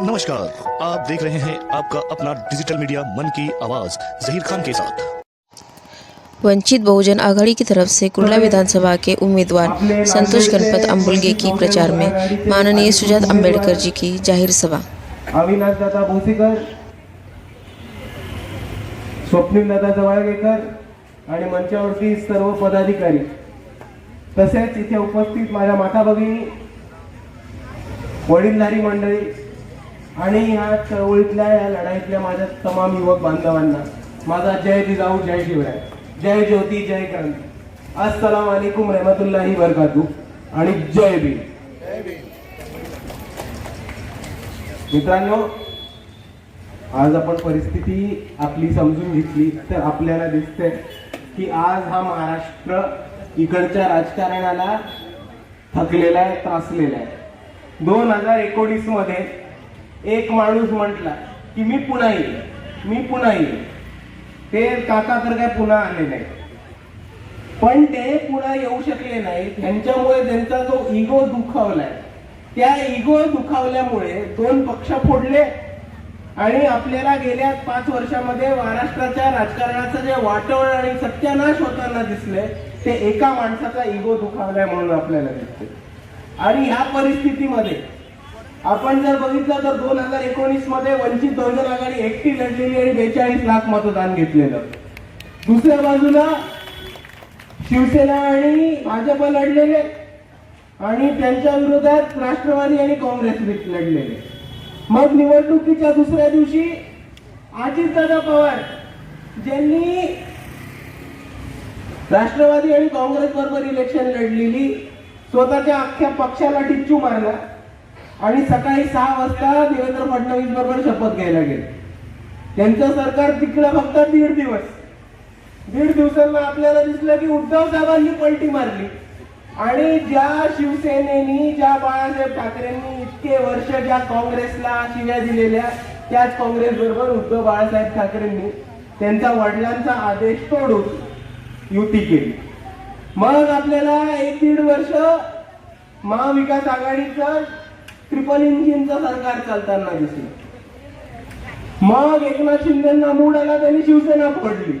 नमस्कार आप देख रहे हैं आपका अपना डिजिटल मीडिया मन की आवाज जहीर खान के साथ। वंचित बहुजन आघाड़ी की तरफ से कुर्ला विधानसभा के उम्मीदवार संतोष गणपत अम्बुलगे की प्रचार में माननीय सुजात अम्बेडकर जी की जाहिर सभा। अविनाश दादा भोसीकर स्वप्नील दादा जवळगेकर आणि मंचावरती सर्व पदाधिकारी तसेच इथे उपस्थित माझ्या माता भगिनी वडीलधारी मंडळी आणि ह्या चळवळीतल्या या लढाईतल्या माझ्या तमाम युवक बांधवांना माझा जय जिजाऊ जय शिवराय. जय ज्योती जय क्रांती. अस्सलाम वालेकुम रहमतुल्लाही बरकातू आणि जय भीम. मित्रांनो आज आपण परिस्थिती आपली समजून घेतली तर आपल्याला दिसते की आज हा महाराष्ट्र इकडच्या राजकारणाला थकलेला आहे त्रासलेला आहे. दोन हजार एकोणीसमध्ये एक माणूस म्हटला की मी पुन्हा येईल मी पुन्हा येईल ते काका तर काय पुन्हा आले नाही पण ते पुन्हा येऊ शकले नाही त्यांच्यामुळे त्यांचा जो इगो दुखावलाय त्या इगो दुखावल्यामुळे दोन पक्ष फोडले आणि आपल्याला गेल्या पाच वर्षामध्ये महाराष्ट्राच्या राजकारणाचं जे वाटवळ आणि सत्यानाश होताना दिसले ते एका माणसाचा इगो दुखावलाय म्हणून आपल्याला दिसते आणि ह्या परिस्थितीमध्ये आपण जर बघितलं तर दोन हजार एकोणीसमध्ये वंचित बहुजन आघाडी एकटी लढलेली आणि बेचाळीस लाख मतदान घेतलेलं. दुसऱ्या बाजूला शिवसेना आणि भाजप लढलेले आणि त्यांच्या विरोधात राष्ट्रवादी आणि काँग्रेस लढलेले. मग निवडणुकीच्या दुसऱ्या दिवशी अजितदादा पवार ज्यांनी राष्ट्रवादी आणि काँग्रेस बरोबर इलेक्शन लढलेली स्वतःच्या अख्ख्या पक्षाला टिच्चू मारला. आणि सकाळी सहा वाजता देवेंद्र फडणवीस बरोबर शपथ घ्यायला गेले. त्यांचं सरकार तिकडं फक्त दीड दिवस. दीड दिवसांना आपल्याला दिसलं की उद्धव साहेबांनी पलटी मारली. आणि ज्या शिवसेनेनी ज्या बाळासाहेब ठाकरेंनी इतके वर्ष ज्या काँग्रेसला शिव्या दिलेल्या त्याच काँग्रेस बरोबर उद्धव बाळासाहेब ठाकरेंनी त्यांचा वडिलांचा आदेश तोडून युती केली. मग आपल्याला एक दीड वर्ष महाविकास आघाडीचं ट्रिपल इंजिनचं सरकार चालताना दिसलं. मग एकनाथ शिंदेना मूड आला त्यांनी शिवसेना फोडली.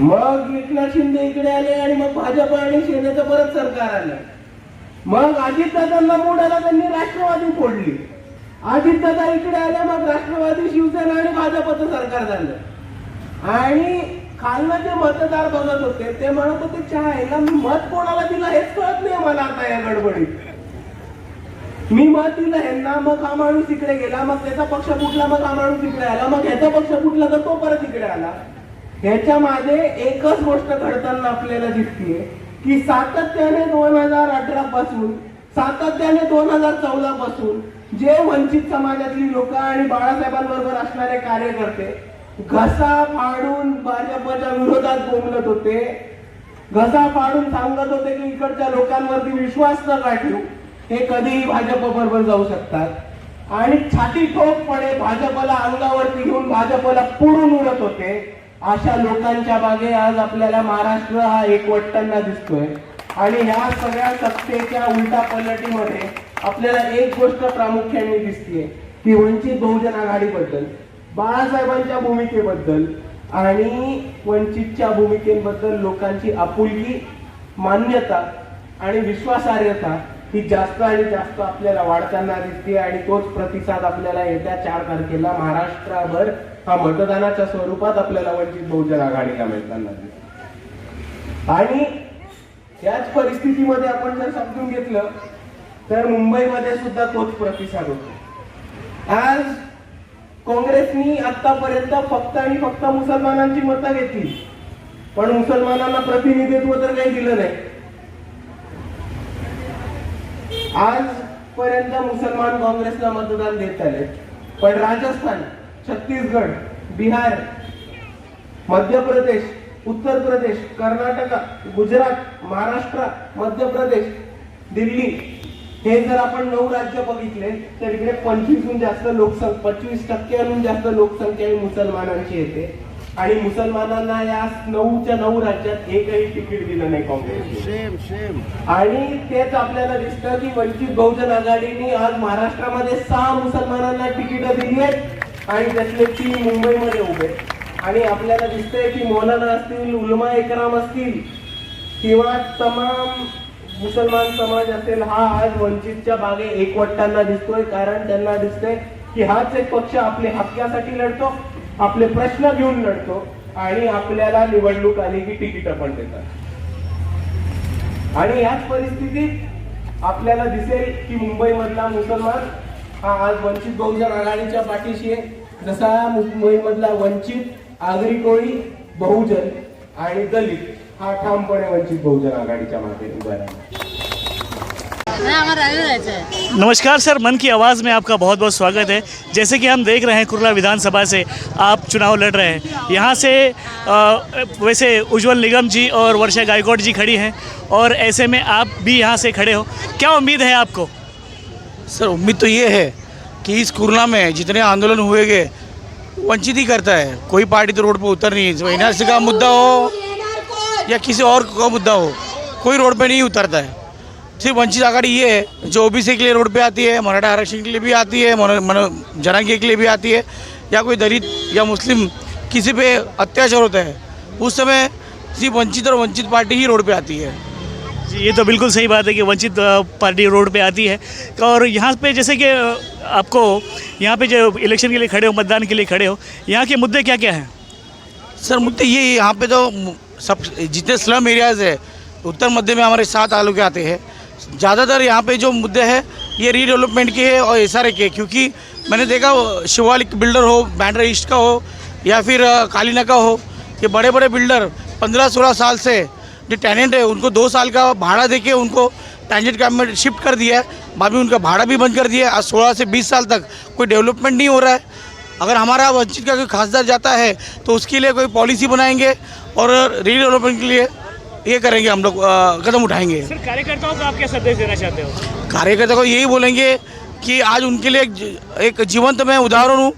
मग एकनाथ शिंदे इकडे आले आणि मग भाजप आणि सेनेचं परत सरकार आलं. मग अजितदादांना मूड आला त्यांनी राष्ट्रवादी फोडली. अजितदादा इकडे आले मग राष्ट्रवादी शिवसेना आणि भाजपचं सरकार झालं. आणि खालनं जे मतदार बघत होते ते म्हणत होते चहा मी मत कोणाला दिला हेच कळत नाही मला आता या गडबडीत. मी मग दिलं ह्यांना मग हा माणूस इकडे गेला मग त्याचा पक्ष फुटला मग हा माणूस इकडे आला मग ह्याचा पक्ष फुटला तर तो परत इकडे आला. ह्याच्या मागे एकच गोष्ट घडताना आपल्याला दिसतीये की सातत्याने दोन हजार अठरा पासून सातत्याने दोन हजार चौदा पासून जे वंचित समाजातली लोक आणि बाळासाहेबांबरोबर असणारे कार्यकर्ते घसा फाडून भाजपच्या विरोधात बोंबलत होते. घसा फाडून सांगत होते की इकडच्या लोकांवरती विश्वास न ठेवू हे कधीही भाजप बरोबर जाऊ शकतात. आणि छाती ठोकपणे भाजपला अंगावरती घेऊन भाजपला पुरून उडत होते. अशा लोकांच्या मागे आज आपल्याला महाराष्ट्र हा एकवटताना दिसतोय. आणि ह्या सगळ्या सत्तेच्या उलटा पलटीमध्ये आपल्याला एक गोष्ट प्रामुख्याने दिसतीये ती वंचित बहुजन आघाडीबद्दल बाळासाहेबांच्या भूमिकेबद्दल आणि वंचितच्या भूमिकेबद्दल लोकांची आपुलकी मान्यता आणि विश्वासार्हता ही जास्त आणि जास्त आपल्याला वाढताना दिसते आणि तोच प्रतिसाद आपल्याला येत्या चार तारखेला महाराष्ट्रभर हा मतदानाच्या स्वरूपात आपल्याला वंचित बहुजन आघाडीला मिळताना दिसते. आणि याच परिस्थितीमध्ये आपण जर समजून घेतलं तर मुंबईमध्ये सुद्धा तोच प्रतिसाद होतो. आज काँग्रेसनी आतापर्यंत फक्त आणि फक्त मुसलमानांची मतं घेतली. पण मुसलमानांना प्रतिनिधित्व तर काही दिलं नाही. आजपर्यंत मुसलमान काँग्रेसला मतदान देत आले पण राजस्थान छत्तीसगड बिहार मध्य प्रदेश उत्तर प्रदेश कर्नाटक गुजरात महाराष्ट्र मध्य प्रदेश दिल्ली हे जर आपण नऊ राज्य बघितले तर इकडे पंचवीसहून जास्त लोकसंख्या पंचवीस टक्क्यांहून जास्त लोकसंख्या ही मुसलमानांची येते. आणि मुसलमानांना या नऊच्या नऊ राज्यात एकही तिकीट दिलं नाही सेम आणि तेच आपल्याला दिसतं की वंचित बहुजन आघाडीने आज महाराष्ट्रामध्ये सहा मुसलमानांना तिकीट दिली आहेत आणि त्यातले तीन मुंबईमध्ये उभे. आणि आपल्याला दिसतंय की मौलाना असतील उलमा इकराम असतील किंवा तमाम मुसलमान समाज असेल हा आज वंचितच्या मागे एकवटताना दिसतोय कारण त्यांना दिसतंय की हाच एक पक्ष आपले हक्कासाठी लढतो. आपले प्रश्न घेऊन लढतो आणि आपल्याला निवडणूक आली की तिकीट पण देतात. आणि याच परिस्थितीत आपल्याला दिसेल की मुंबई मधला मुसलमान हा आज वंचित बहुजन आघाडीच्या पाठीशी आहे. जसा मुंबई मधला वंचित आगरी कोळी बहुजन आणि दलित हा ठामपणे वंचित बहुजन आघाडीच्या मागे उभा राहिला. नमस्कार सर मन की आवाज़ में आपका बहुत बहुत स्वागत है। जैसे कि हम देख रहे हैं कुरला विधानसभा से आप चुनाव लड़ रहे हैं। यहाँ से अ, वैसे उज्जवल निगम जी और वर्षा गायकवाड़ जी खड़ी हैं और ऐसे में आप भी यहाँ से खड़े हो। क्या उम्मीद है आपको? सर उम्मीद तो ये है कि इस कुरला में जितने आंदोलन हुए गए वंचित ही करता है। कोई पार्टी तो रोड पर उतर नहीं है। एनआरसी का मुद्दा हो या किसी और का मुद्दा हो कोई रोड पर नहीं उतरता है। सिर्फ़ वंचित आघाड़ी ये है जो ओबीसी के लिए रोड पे आती है मराठा आरक्षण के लिए भी आती है जनांगी के लिए भी आती है या कोई दलित या मुस्लिम किसी पे अत्याचार होता है उस समय सिर्फ़ वंचित और वंचित पार्टी ही रोड पे आती है। ये तो बिल्कुल सही बात है कि वंचित पार्टी रोड पे आती है। और यहाँ पे जैसे कि आपको यहाँ पे जो इलेक्शन के लिए खड़े हो मतदान के लिए खड़े हो यहाँ के मुद्दे क्या क्या हैं? सर मुद्दे ये यहाँ पे तो सब जितने स्लम एरियाज़ है उत्तर मध्य में हमारे सात तालुके आते हैं। ज़्यादातर यहाँ पे जो मुद्दे हैं, ये रीडेवलपमेंट के हैं और एस के, क्योंकि मैंने देखा, शिवालिक बिल्डर हो बैंड्रा ईस्ट का हो, या फिर कालीना का हो, ये बड़े बड़े बिल्डर पंद्रह सोलह साल से जो टैलेंट है, उनको दो साल का भाड़ा दे के उनको ट्रांजिट कैम्प में शिफ्ट कर दिया है। में उनका भाड़ा भी बंद कर दिया है। आज सोलह से बीस साल तक कोई डेवलपमेंट नहीं हो रहा है। अगर हमारा वंचित का कोई खासदार जाता है तो उसके लिए कोई पॉलिसी बनाएँगे और रीडेवलपमेंट के लिए ये करेंगे हम लोग कदम उठाएँगे। सर कार्यकर्ताओं को आप क्या संदेश देना चाहते हो? कार्यकर्ता को यही बोलेंगे कि आज उनके लिए एक, जीवंत मैं उदाहरण हूँ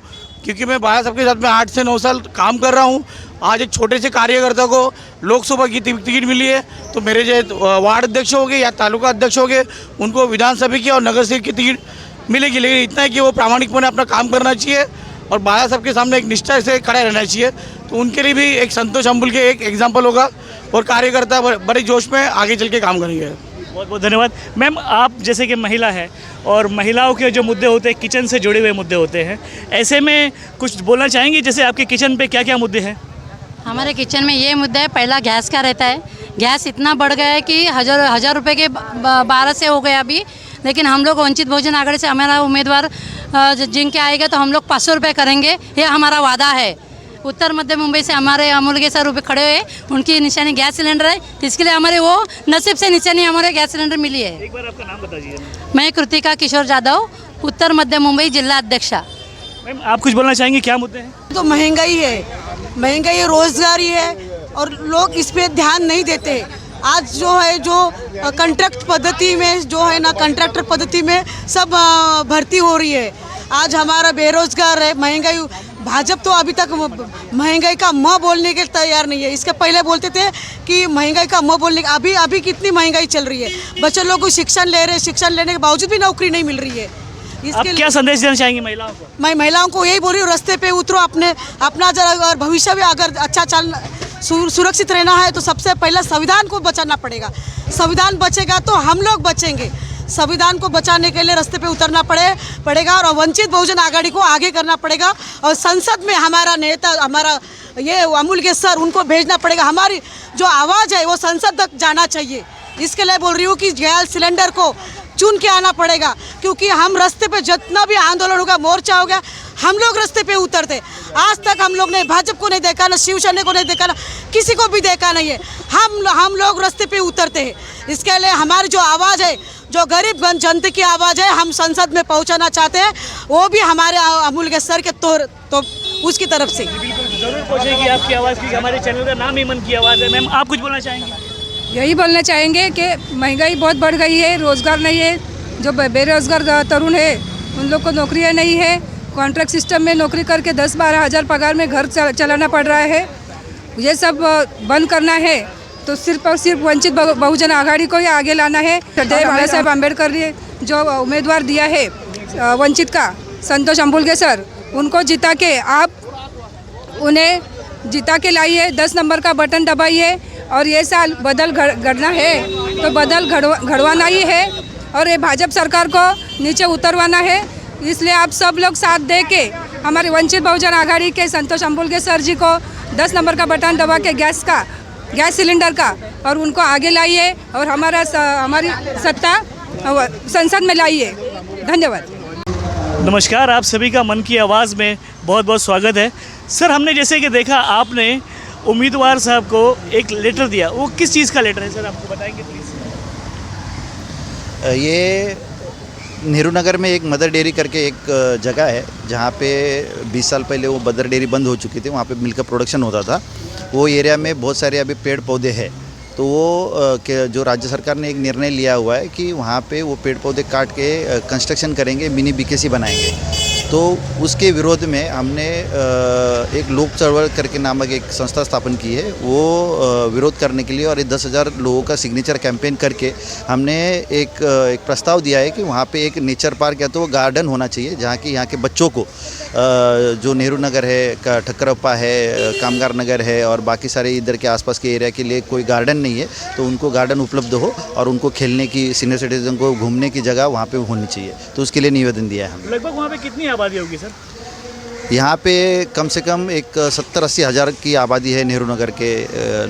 क्योंकि मैं बाया साहब के साथ में आठ से नौ साल काम कर रहा हूँ। आज एक छोटे से कार्यकर्ता को लोकसभा की टिकट मिली है तो मेरे जो वार्ड अध्यक्ष हो गए या तालुका अध्यक्ष हो गए उनको विधानसभा की और नगर सेवक की टिकट मिलेगी। लेकिन इतना है कि वो प्रामाणिकपणे अपना काम करना चाहिए। और बाया साहब के सामने एक निष्ठा से खड़ा रहना चाहिए। तो उनके लिए भी एक संतोष अम्बुल के एक एग्ज़ाम्पल होगा और कार्यकर्ता बड़े बड़े जोश में आगे चल के काम करेंगे। बहुत बहुत धन्यवाद। मैम आप जैसे कि महिला है और महिलाओं के जो मुद्दे होते हैं किचन से जुड़े हुए मुद्दे होते हैं ऐसे में कुछ बोलना चाहेंगे? जैसे आपके किचन पे क्या क्या मुद्दे हैं? हमारे किचन में ये मुद्दा है पहला गैस का रहता है। गैस इतना बढ़ गया है कि हज़ार हज़ार रुपये के बारह से हो गया अभी। लेकिन हम लोग वंचित भोजन आघाड़ी से हमारा उम्मीदवार जिनके आएगा तो हम लोग पाँच सौ रुपये करेंगे। ये हमारा वादा है। उत्तर मध्य मुंबई से हमारे अमूल के सर खड़े हुए। उनकी निशानी गैस सिलेंडर है। तो इसके लिए हमारे वो नसीब से निशानी हमारे गैस सिलेंडर मिली है। एक बार आपका नाम बता दीजिए मैं कृतिका किशोर जाधव उत्तर मध्य मुंबई जिला अध्यक्षा। मैम आप कुछ बोलना चाहेंगे? क्या मुद्दे हैं? तो महँगाई है। महँगाई है रोजगारी है और लोग इस पर ध्यान नहीं देते। आज जो है जो कंट्रैक्ट पद्धति में जो है ना कंट्रैक्टर पद्धति में सब भर्ती हो रही है। आज हमारा बेरोजगार है महँगाई भाजपा तो अभी तक महँगाई का म बोलने के तैयार नहीं है। इसके पहले बोलते थे कि महँगाई का म बोलने अभी अभी कितनी महँगाई चल रही है। बच्चे लोग को शिक्षण ले रहे हैं शिक्षण लेने के बावजूद भी नौकरी नहीं मिल रही है। इसके क्या संदेश देना चाहेंगे महिलाओं को? मैं महिलाओं को यही बोल रही हूँ रास्ते पे उतरो अपने अपना जरा और भविष्य भी अगर अच्छा चल सुरक्षित रहना है तो सबसे पहले संविधान को बचाना पड़ेगा। संविधान बचेगा तो हम लोग बचेंगे। संविधान को बचाने के लिए रास्ते पे उतरना पड़े, पड़ेगा और वंचित बहुजन आघाड़ी को आगे करना पड़ेगा और संसद में हमारा नेता, हमारा ये अमूल के सर उनको भेजना पड़ेगा। हमारी जो आवाज़ है वो संसद तक जाना चाहिए। इसके लिए बोल रही हूँ कि गैस सिलेंडर को चुन के आना पड़ेगा, क्योंकि हम रास्ते पे जितना भी आंदोलन होगा, मोर्चा हो गया, हम लोग रास्ते पे उतरते। आज तक हम लोग ने भाजपा को नहीं देखा, ना शिवसेना को नहीं देखा, ना किसी को भी देखा नहीं है। हम हम लोग रास्ते पे उतरते हैं। इसके लिए हमारी जो आवाज़ है, जो गरीब जनता की आवाज़ है, हम संसद में पहुंचाना चाहते हैं। वो भी हमारे अमूल के सर के तौर तो उसकी तरफ़ से। बिल्कुल ज़रूर पहुंचेगी आपकी आवाज़, क्योंकि हमारे चैनल का नाम ही मन की आवाज़ है। मैम, आप कुछ बोलना चाहेंगे? यही बोलना चाहेंगे कि महँगाई बहुत बढ़ गई है रोज़गार नहीं है जो बेरोज़गार तरुण है उन लोग को नौकरियाँ नहीं है। कॉन्ट्रैक्ट सिस्टम में नौकरी करके दस बारह हज़ार पगार में घर चलाना पड़ रहा है। ये सब बंद करना है। तो सिर्फ़ और सिर्फ़ वंचित बहुजन आघाड़ी को ही आगे लाना है। जय बाबा साहेब आम्बेडकर ने जो उम्मीदवार दिया है वंचित का संतोष अम्बुलगे सर उनको जिता के आप उन्हें जिता के लाइए। दस नंबर का बटन दबाइए। और ये साल बदल घड़- घड़ना है तो बदल घड़वा घड़वाना ही है और ये भाजपा सरकार को नीचे उतरवाना है। इसलिए आप सब लोग साथ दे के हमारे वंचित बहुजन आघाड़ी के संतोष अम्बुलगे सर जी को दस नंबर का बटन दबा के गैस का, गैस सिलेंडर का और उनको आगे लाइए और हमारा हमारी सत्ता संसद में लाइए। धन्यवाद। नमस्कार, आप सभी का मन की आवाज़ में बहुत बहुत स्वागत है। सर, हमने जैसे कि देखा, आपने उम्मीदवार साहब को एक लेटर दिया। वो किस चीज़ का लेटर है? सर, आपको बताएँगे प्लीज़ ये नेहरू नगर में एक मदर डेयरी करके एक जगह है, जहाँ पे 20 साल पहले वो मदर डेयरी बंद हो चुकी थी, वहाँ पे मिल्क प्रोडक्शन होता था। वो एरिया में बहुत सारे अभी पेड़ पौधे हैं। तो वो जो राज्य सरकार ने एक निर्णय लिया हुआ है कि वहाँ पे वो पेड़ पौधे काट के कंस्ट्रक्शन करेंगे मिनी बीकेसी बनाएँगे। तो उसके विरोध में हमने एक लोक चळवळ करके नामक एक संस्था स्थापन की है। वो विरोध करने के लिए और ये दस हज़ार लोगों का सिग्नेचर कैंपेन करके हमने एक एक प्रस्ताव दिया है कि वहाँ पे एक नेचर पार्क या तो वो गार्डन होना चाहिए, जहाँ कि यहाँ के बच्चों को जो नेहरू नगर है ठक्करप्पा है, कामगार नगर है और बाकी सारे इधर के आसपास के एरिया के लिए कोई गार्डन नहीं है तो उनको गार्डन उपलब्ध हो और उनको खेलने की सीनियर सिटीजन को घूमने की जगह वहाँ पर होनी चाहिए। तो उसके लिए निवेदन दिया है हमने। लगभग वहाँ पर कितनी आबादी होगी सर? यहाँ पे कम से कम एक सत्तर अस्सी हज़ार की आबादी है नेहरू नगर के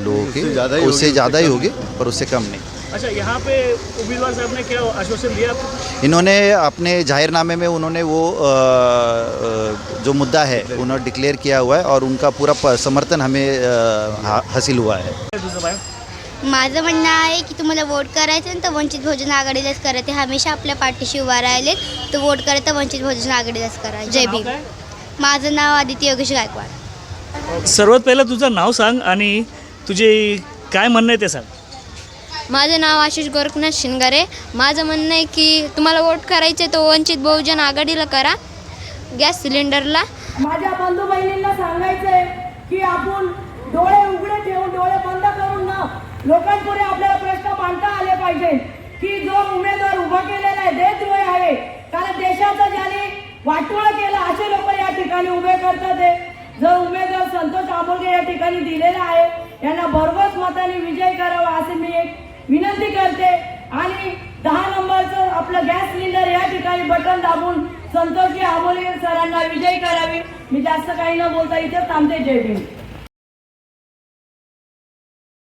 लोगों की। उससे ज़्यादा ही होगी पर उससे कम नहीं। अच्छा यहाँ पे उम्मीदवार साहब ने क्या आश्वासन दिया आपको? इन्होंने अपने जाहिरनामे में उन्होंने वो जो मुद्दा है उन्होंने डिक्लेयर किया हुआ है और उनका पूरा समर्थन हमें हासिल हुआ है। माझं म्हणणं आहे की तुम्हाला वोट करायचं ना तर वंचित बहुजन आघाडीलाच करायचे हमेशा आपल्या पाठीशी उभा राहिले तर वोट करायचं वंचित बहुजन आघाडीलाच करा. जय भीम. माझं नाव आदित्य योगेश गायकवाड. सर्वात पहिलं तुझं नाव सांग आणि तुझे काय म्हणणं आहे ते सांग. माझं नाव आशिष गोरखनाथ शिनगारे माझं म्हणणं आहे की तुम्हाला वोट करायचे तर वंचित बहुजन आघाडीला करा. गॅस सिलेंडरला. माझ्या बंधू बहिणींना सांगायचंय की आपण डोळे उघडे ठेवून डोळे बंद करून लोकांपुढे आपल्याला प्रश्न मांडता आले पाहिजे की जो उमेदवार उभा केलेला आहे देशद्रोही आहे कारण देशाचं ज्याने वाटोळ केलं असे लोक या ठिकाणी उभे करतात आहे. जो उमेदवार संतोष आंबोगे या ठिकाणी दिलेला आहे यांना भरघोस मताने विजय करावा असे मी एक विनंती करते. आणि दहा नंबरचं आपलं गॅस सिलेंडर या ठिकाणी बटन दाबून संतोषजी आंबोले सरांना विजय करावी. मी जास्त काही न बोलता इथे थांबते. जय भीम.